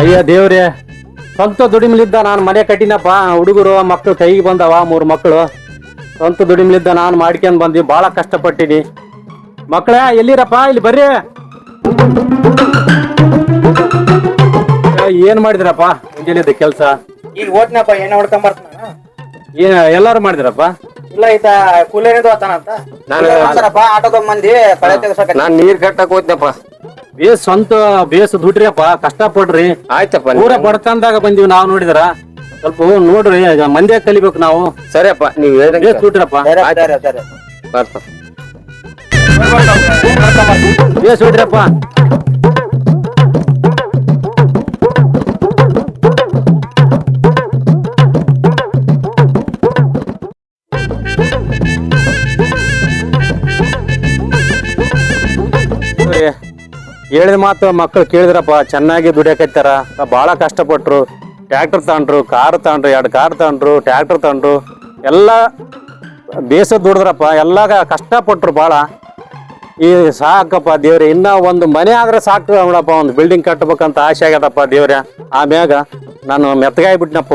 ಅಯ್ಯ ದೇವ್ರೆ ಸ್ವಂತ ದುಡಿಮಲಿದ್ದ ನಾನು ಮನೆ ಕಟ್ಟಿನಪ್ಪ ಹುಡುಗರು ಮಕ್ಕಳು ಕೈಗೆ ಬಂದವ ಮೂರು ಮಕ್ಕಳು ಸ್ವಂತ ದುಡಿಮಲಿದ್ದ ನಾನು ಮಾಡ್ಕೊಂಡ್ ಬಂದ್ವಿ ಭಾಳ ಕಷ್ಟಪಟ್ಟಿನಿ. ಮಕ್ಕಳ ಎಲ್ಲಿರಪ್ಪ ಇಲ್ಲಿ ಬರ್ರಿ. ಏನ್ ಮಾಡಿದ್ರಪ್ಪ? ಮುಂಜಾನೆದ ಕೆಲಸ? ಈಗ ಓದ್ನಪ್ಪ ಏನ್ ಹೊಡ್ಕೊಂಡ್ ಬರ್ತಾನ ಏನ್ ಎಲ್ಲಾರು ಮಾಡಿದ್ರಪ್ಪ? ಇಲ್ಲ ಈತ ಕೂಲೇನಿದು ಆತಾನಂತ ನಾನು ಆಟೋದ ಮಂದಿ ಕಳೆ ತೆಗಸಕ ನಾನ್ ನೀರ್ ಕಟ್ಟಕ್ ಹೋದ್ನಪ್ಪ. ಬೇಸ್ ಸ್ವಂತ ಬೇಸ್ ದುಡ್ರಿಯಪ್ಪ ಕಷ್ಟಪಡ್ರಿ ಆಯ್ತಪ್ಪ ಪೂರ ಬಡತನದಾಗ ಬಂದಿವಿ ನಾವು ನೋಡಿದ್ರ? ಸ್ವಲ್ಪ ನೋಡ್ರಿ ಈಗ ಮಂದ್ಯಾಗ ಕಲಿಬೇಕು ನಾವು. ಸರಿಯಪ್ಪ ನೀವ್ ಬೇಸ್ ದುಡ್ರಪ್ಪ ಬರ್ತ ಬೇಸ್ ಹೊಡ್ರಪ್ಪ ಹೇಳಿದ ಮಾತು ಮಕ್ಕಳು ಕೇಳಿದ್ರಪ್ಪ, ಚೆನ್ನಾಗಿ ದುಡಿಯಕತ್ತಾರ ಭಾಳ ಕಷ್ಟಪಟ್ರು. ಟ್ರ್ಯಾಕ್ಟರ್ ತಗೊಂಡ್ರು ಕಾರ್ ತಗೊಂಡ್ರು, ಎರಡು ಕಾರ್ ತಗೊಂಡ್ರು, ಟ್ರ್ಯಾಕ್ಟರ್ ತಗೊಂಡ್ರು. ಎಲ್ಲ ಬೇಸ ದುಡಿದ್ರಪ್ಪ, ಎಲ್ಲ ಕಷ್ಟಪಟ್ರು ಭಾಳ ಈ ಸಾಕಪ್ಪ ದೇವ್ರೆ, ಇನ್ನ ಒಂದು ಮನೆ ಆದ್ರೆ ಸಾಕು ನೋಡಪ್ಪ, ಒಂದು ಬಿಲ್ಡಿಂಗ್ ಕಟ್ಟಬೇಕಂತ ಆಸೆ ಆಗ್ಯದಪ್ಪ ದೇವ್ರೆ. ಆಮ್ಯಾಗ ನಾನು ಮೆತ್ತಗಾಯ್ಬಿಟ್ನಪ್ಪ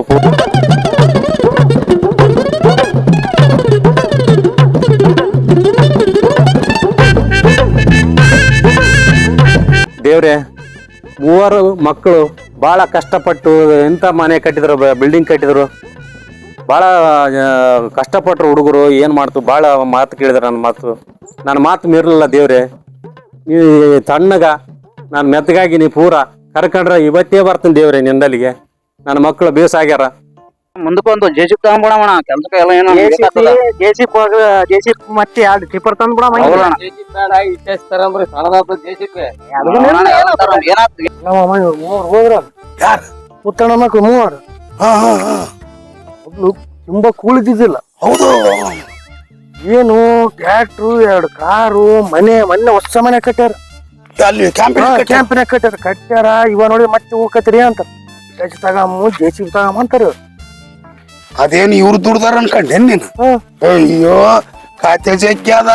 ದೇವ್ರೆ, ಮೂವರು ಮಕ್ಕಳು ಭಾಳ ಕಷ್ಟಪಟ್ಟು ಎಂಥ ಮನೆ ಕಟ್ಟಿದ್ರು ಬಿಲ್ಡಿಂಗ್ ಕಟ್ಟಿದ್ರು. ಭಾಳ ಕಷ್ಟಪಟ್ಟರು ಹುಡುಗರು, ಏನು ಮಾಡ್ತು ಭಾಳ ಮಾತು ಕೇಳಿದ್ರು ನನ್ನ ಮಾತು. ನನ್ನ ಮಾತು ಮೀರಲಿಲ್ಲ ದೇವ್ರೆ. ನೀವು ತಣ್ಣಗ, ನಾನು ಮೆತ್ತಗಾಗಿ ನೀ ಪೂರ ಕರ್ಕೊಂಡ್ರೆ ಇವತ್ತೇ ಬರ್ತೀನಿ ದೇವ್ರೆ ನಿಂದಲ್ಲಿಗೆ. ನನ್ನ ಮಕ್ಕಳು ಬೇಸಾಗ್ಯಾರ. ಮುಂದಕ್ಕೊಂದು ಜೆಸಿಪ್ ತಗೊಂಡ್ಬಿಡೋಣ ಕೆಲ್ಸಕ್ಕೆ ಎಲ್ಲ ಏನೋ ಜೆಸಿಪ್ ಜೆಸಿಪ್ ಮತ್ತೆ ಎರಡು ಟಿಪ್ಪರ್ ತಂದ್ಬಿಡಮ್ಮ ಪುತ್ತಣ್ಣ ಮಕ್ಕಳು ಮೂವರು. ಹಾ ಹಾ ಹಾ. ಒಬ್ಳು ತುಂಬಾ ಕೂಳಿದ್ದಿದ್ದಿಲ್ಲ ಹೌದು. ಏನು ಟ್ರ್ಯಾಕ್ಟ್ರು ಎರಡು ಕಾರು ಮನೆ ಮೊನ್ನೆ ಹೊಸ ಮನೆ ಕಟ್ಟ್ಯಾರ. ಅಲ್ಲಿ ಕ್ಯಾಂಪಿನ ಕಟ್ಟ್ಯಾರ? ಕಟ್ಟ್ಯಾರ. ಇವ ನೋಡಿ ಮತ್ತೆ ಹೋಗತ್ರಿ ಅಂತ. ಜೆಸಿ ತಗಮ್ಮ ಜೆಸಿ ತಗಮ್ಮ ಅಂತಾರ ಅದೇನು ಇವ್ರು ದುಡ್ದಾರ ಅನ್ಕೊಂಡೇನ್ ನೀನು. ಅಯ್ಯೋ ಖಾತೆ ಅದ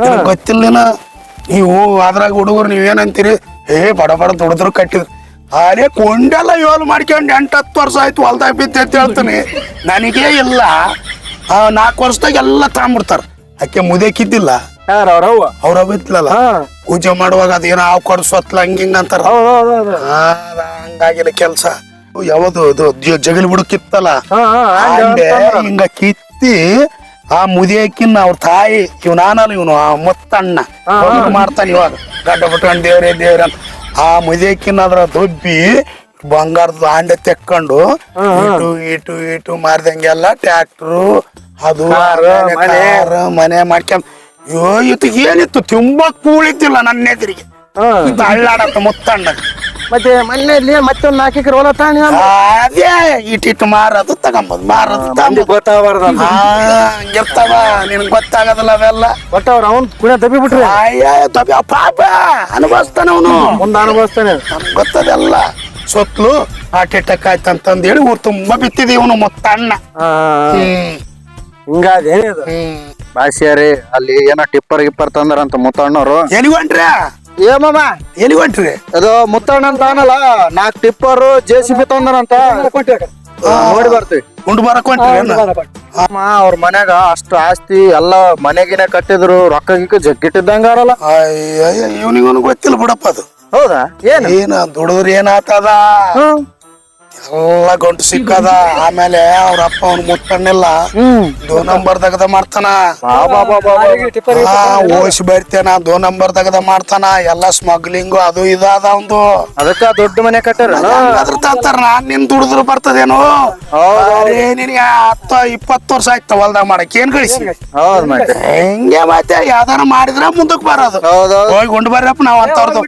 ನಿನಗ್ ಗೊತ್ತಿಲ್ಲ ನೀನು? ನೀವು ಅದ್ರಾಗ ಹುಡುಗರು ನೀವೇನಂತೀರಿ? ಏ ಬಡ ಬಡ ದುಡಿದ್ರು ಕಟ್ಟಿದ್ರು. ಅರೆ ಕೊಂಡೆಲ್ಲ ಯೋಲ್ ಮಾಡ್ಕೊಂಡು ಎಂಟು ಹತ್ತು ವರ್ಷ ಆಯ್ತು ಹೊಲ್ದಾಗ ಬಿದ್ದೆ ಅಂತ ಹೇಳ್ತೀನಿ. ನನಗೇ ಇಲ್ಲ. ಆ ನಾಲ್ಕು ವರ್ಷದಾಗ ಎಲ್ಲ ತಗೊಂಡ್ಬಿಡ್ತಾರ ಆಕೆ ಮುದೇಕಿದ್ದಿಲ್ಲ ಅವ್ರ ಬಿತ್ಲಲ್ಲ ಪೂಜೆ ಮಾಡುವಾಗ ಅದೇನೋ ಹಾವು ಕೊಡ್ಸೋತ್ಲ ಹಂಗ ಹಿಂಗ ಅಂತಾರ. ಹಂಗಾಗಿಲ್ಲ ಕೆಲ್ಸ. ಯಾವುದು ಇದು ಜ- ಜಗಲಿ ಬಿಡುಕಿತ್ತಲ್ಲ ಹಾ ಹಾ ಅಂಡೆ ಹಿಂಗ ಕಿತ್ತಿ ಆ ಮುದಿಯಕಿನ್ನ ಅವ್ರ ತಾಯಿ ಇವ್ ನಾನಲ್ಲ ಇವನು ಆ ಮೊತ್ತಣ್ಣ. ಅಣ್ಣ ಮಾಡ್ತಾನ ಇವಾಗ. ಗಡ್ಡ ಬಿಟ್ಕೊಂಡ್ ದೇವ್ರೇ ದೇವ್ರ ಅಂತ. ಆ ಮುದಿಯಕಿನ್ನ ಅದ್ರ ದೊಬ್ಬಿ ಬಂಗಾರದ ಹಾಂಡೆ ತೆಕ್ಕೊಂಡು ಇಟು ಇಟು ಇಟು ಮಾರ್ದಂಗೆಲ್ಲ ಟ್ಯಾಕ್ಟ್ರು ಅದು ಮನೆ, ಕಾರು, ಮನೆ ಮಾಡ್ಕೊಂಡ್. ಅಯ್ಯೋ ಇತ್ತು ಏನಿತ್ತು? ತುಂಬಾ ಕೂಳಿದ್ದಿಲ್ಲ ನನ್ನ ಎದುರಿಗೆ ಹಳ್ಳಾಡತ್ತ ಮುತ್ತಣ್ಣ. ಮತ್ತೆ ಮೊನ್ನೆ ಇಲ್ಲಿ ಮತ್ತೊಂದು ನಾಲ್ಕು ಎಕರೆ ಹೊಲ ತಾಣಿ ಅದೇ ಇಟ್ಟಿಟ್ಟು ಮಾರದು ತಗೊಂಬದು ಮಾರದು ತಂದು ಗೊತ್ತಾಗಬಾರ್ದ ಹಾ ಹಂಗಿರ್ತಾವ ನಿನ್ಗೆ ಗೊತ್ತಾಗದಲ್ಲ ಅವೆಲ್ಲ. ಒಟ್ಟ ಅವನ್ ಅವ್ನ್ ಕುಣ ತಪ್ಪಿ ಬಿಟ್ರಿ. ಅಯ್ಯ ತಪ್ಪಿ ಪಾಪ ಅನುಭವಿಸ್ತಾನ ಅವನು. ಮುಂದೆ ಅನುಭವಿಸ್ತಾನೆ. ನಮ್ಗ್ ಗೊತ್ತದೆಲ್ಲ. ಸೊತ್ಲು ಹಾರ್ಟ್ ಅಟ್ಯಾಕ್ ಆಯ್ತು ಅಂತಂದೇಳಿ ಊರ್ ತುಂಬಾ ಬಿತ್ತಿದಿ ಇವನು ಮೊತ್ತ ಅಣ್ಣ ಹಿಂಗಾದ ಏನಿದು? ಅಲ್ಲಿ ಏನೋ ಟಿಪ್ಪರ್ ಗಿಪ್ಪರ್ ತಂದ್ರಂತ ಮುತ್ತಣ್ಣವ್ರು. ಎಲ್ಲಿಗೊಂಟ್ರಿ ಏ ಮಾಮ ಎಲ್ಲಿಗೊಂಟ್ರಿ ಅದು ಮುತ್ತಣ್ಣ ಅಂತ ಅನ್ನಲ್ಲ ನಾಕ್ ಟಿಪ್ಪರ್ ಜೆ ಸಿ ಬಿ ತಂದನಂತ ನೋಡಿ ಬರ್ತೀವಿ. ಉಂಡು ಬರಕ್ ಹೊಂಟ್ರಿ ಅವ್ರ ಮನ್ಯಾಗ ಅಷ್ಟು ಆಸ್ತಿ ಎಲ್ಲ ಮನೆಗಿನ ಕಟ್ಟಿದ್ರು ರೊಕ್ಕ ಗಿಕ್ಕ ಜಗ್ಗಿಟ್ಟಿದ್ದಂಗ ಅರಲ್ಲ ಅಯ್ಯ ಇವನಿಗೊನು ಗೊತ್ತಿಲ್ಲ ಬಿಡಪ್ಪ ಅದು. ಹೌದಾ? ಏನ್? ಏನ ದುಡಿದ್ರ ಏನಾತದ? ಎಲ್ಲ ಗಂಟು ಸಿಕ್ಕದ. ಆಮೇಲೆ ಅವ್ರ ಅಪ್ಪ ಅವ್ನ ಮುಟ್ಟಣ್ಣಿಲ್ಲ ದೋ ನಂಬರ್ ತಗದ ಮಾಡ್ತಾನ. ಆ, ಓಸಿ ಬರ್ತೇನ ದೋ ನಂಬರ್ ತಗದ ಮಾಡ್ತಾನ. ಎಲ್ಲ ಸ್ಮಗ್ಲಿಂಗು ಅದು ಇದಾದ ಅವಂದು ಅದಕ್ಕ ದೊಡ್ಡ ಮನೆ ಕಟ್ಟಾರ ಅದ್ರ ತಂತಾರ ನಾನ್ ನಿನ್ ದುಡಿದ್ರು ಬರ್ತದೇನು. ಅರೇ ನಿನಗೆ ಹತ್ತ ಇಪ್ಪತ್ತು ವರ್ಷ ಆಯ್ತು ಹೊಲ್ದಾಗ ಮಾಡಕ್ ಏನ್ ಗಳಿಸಿ ಹೌದ್ ಮತ್ತೆ. ಹೆಂಗೆ ಮತ್ತೆ? ಯಾವ್ದಾರ ಮಾಡಿದ್ರ ಮುಂದಕ್ ಬರೋದು. ಹೌದೌದು ಹೋಗಿ ಉಂಡ್ ಬರ್ರಪ್ಪ ನಾವ್ ಅಂತವ್ರದ್ದು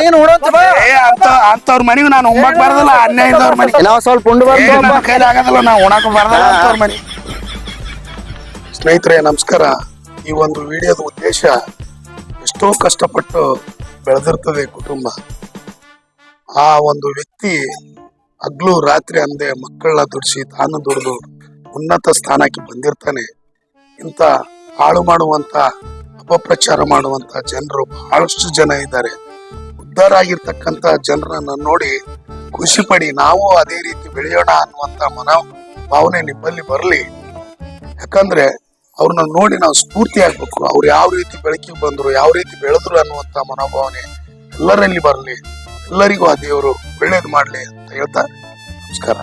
ನೀನು ಬಾ. ಏ, ಅಂತ ಅಂತವ್ರ ಮನಿಗೆ ನಾನು ಉಂಬಕ್ ಬರದಲ್ಲ ಅನ್ಯಾಯದವ್ರ ಮನೆಗೆ. ನಾವ್ ಸ್ವಲ್ಪ ಉಂಡು ಬರ್ತೀವಿ ನನ್ನ ಕೈಲಿ ಆಗದಲ್ಲ ನಾವು ಉಣಕ್ ಬರದಲ್ಲ ಅಂತವ್ರ ಮನೆ. ಸ್ನೇಹಿತರೆ ನಮಸ್ಕಾರ. ಈ ಒಂದು ವಿಡಿಯೋದ ಉದ್ದೇಶ ಎಷ್ಟೋ ಕಷ್ಟಪಟ್ಟು ಬೆಳೆದಿರ್ತದೆ ಕುಟುಂಬ. ಆ ಒಂದು ವ್ಯಕ್ತಿ ಹಗ್ಲು ರಾತ್ರಿ ಅಂದೆ ಮಕ್ಕಳನ್ನ ದುಡಿಸಿ ತಾನು ದುಡಿದು ಉನ್ನತ ಸ್ಥಾನಕ್ಕೆ ಬಂದಿರ್ತಾನೆ. ಇಂಥ ಹಾಳು ಮಾಡುವಂತ ಅಪಪ್ರಚಾರ ಮಾಡುವಂತ ಜನರು ಬಹಳಷ್ಟು ಜನ ಇದ್ದಾರೆ. ಉದ್ಧಾರ ಆಗಿರ್ತಕ್ಕಂತ ಜನರನ್ನ ನೋಡಿ ಖುಷಿ ಪಡಿ ನಾವು ಅದೇ ರೀತಿ ಬೆಳೆಯೋಣ ಅನ್ನುವಂತ ಮನೋ ಭಾವನೆ ನಿಮ್ಮಲ್ಲಿ ಬರಲಿ. ಯಾಕಂದ್ರೆ ಅವ್ರನ್ನ ನೋಡಿ ನಾವು ಸ್ಫೂರ್ತಿ ಆಗ್ಬೇಕು. ಅವ್ರು ಯಾವ ರೀತಿ ಬೆಳಕಿಗೆ ಬಂದ್ರು, ಯಾವ ರೀತಿ ಬೆಳೆದ್ರು ಅನ್ನುವಂತ ಮನೋಭಾವನೆ ಎಲ್ಲರಲ್ಲಿ ಬರಲಿ. ಎಲ್ಲರಿಗೂ ಆ ದೇವರು ಒಳ್ಳೇದು ಮಾಡಲಿ ಅಂತ ಹೇಳ್ತಾ ನಮಸ್ಕಾರ.